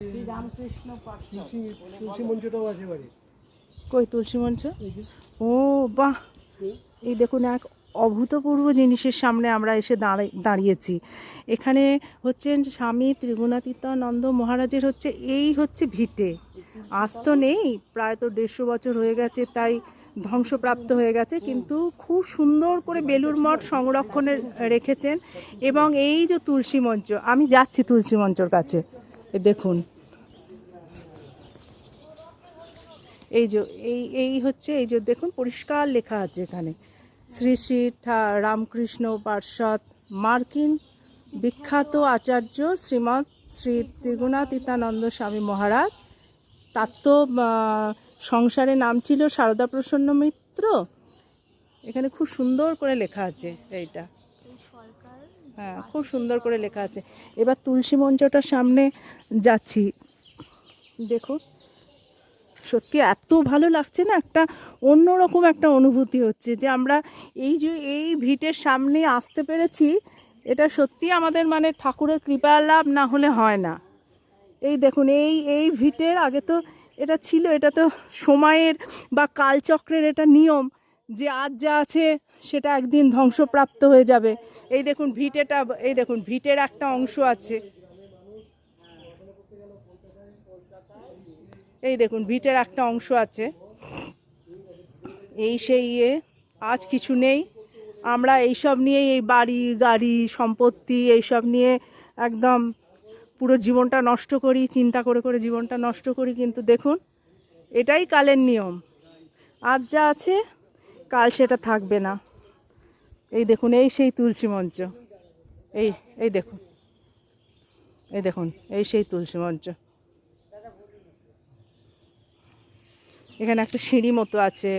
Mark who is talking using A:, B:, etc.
A: শ্রী
B: তুলসী তুলসী মঞ্চটাও আছে বাড়ি।
C: কই তুলসী মঞ্চ? ও বাহ! এই দেখুন এক অভূতপূর্ব জিনিসের সামনে আমরা এসে দাঁড়াই দাঁড়িয়েছি। এখানে হচ্ছেন স্বামী ত্রিগুণাতীতানন্দ মহারাজের হচ্ছে এই হচ্ছে ভিটে। আজ তো নেই প্রায় তো দেড়শো বছর হয়ে গেছে তাই ধ্বংসপ্রাপ্ত হয়ে গেছে কিন্তু খুব সুন্দর করে বেলুর মঠ সংরক্ষণে রেখেছেন এবং এই যে তুলসী মঞ্চ আমি যাচ্ছি তুলসী মঞ্চর কাছে। দেখুন। এই যে, এই এই হচ্ছে, এই যে দেখুন, পরিষ্কার লেখা আছে এখানে। শ্রী শ্রী রামকৃষ্ণ পার্ষদ মার্কিন বিখ্যাত আচার্য শ্রীমৎ শ্রী ত্রিগুণাতীতানন্দ স্বামী মহারাজ। তার তো সংসারে নাম ছিল সারদা প্রসন্ন মিত্র। এখানে খুব সুন্দর করে লেখা আছে এইটা। হ্যাঁ খুব সুন্দর করে লেখা আছে। এবার তুলসী মঞ্চটার সামনে যাচ্ছি। দেখুন, সত্যি এত ভালো লাগছে না, একটা অন্যরকম একটা অনুভূতি হচ্ছে যে আমরা এই যে এই ভিটের সামনে আসতে পেরেছি, এটা সত্যি আমাদের মানে ঠাকুরের কৃপা লাভ না হলে হয় না। এই দেখুন, এই এই ভিটের আগে তো এটা ছিল, এটা তো সময়ের বা কালচক্রের এটা নিয়ম। যে আজ যা আছে সেটা একদিন ধ্বংসপ্রাপ্ত হয়ে যাবে। এই দেখুন ভিটেটা, এই দেখুন ভিটের একটা অংশ আছে। এই দেখুন ভিটের একটা অংশ আছে। এই সেই ইয়ে আজ কিছু নেই। আমরা এইসব নিয়েই এই বাড়ি, গাড়ি, সম্পত্তি, এইসব নিয়ে একদম পুরো জীবনটা নষ্ট করি, চিন্তা করে করে জীবনটা নষ্ট করি। কিন্তু দেখুন, এটাই কালের নিয়ম। আজ যা আছে কাল সেটা থাকবে না। এই দেখুন, এই সেই তুলসী মঞ্চ। এই এই দেখুন। এই দেখুন, এই সেই তুলসী মঞ্চ। এখানে একটা সিঁড়ি মতো আছে।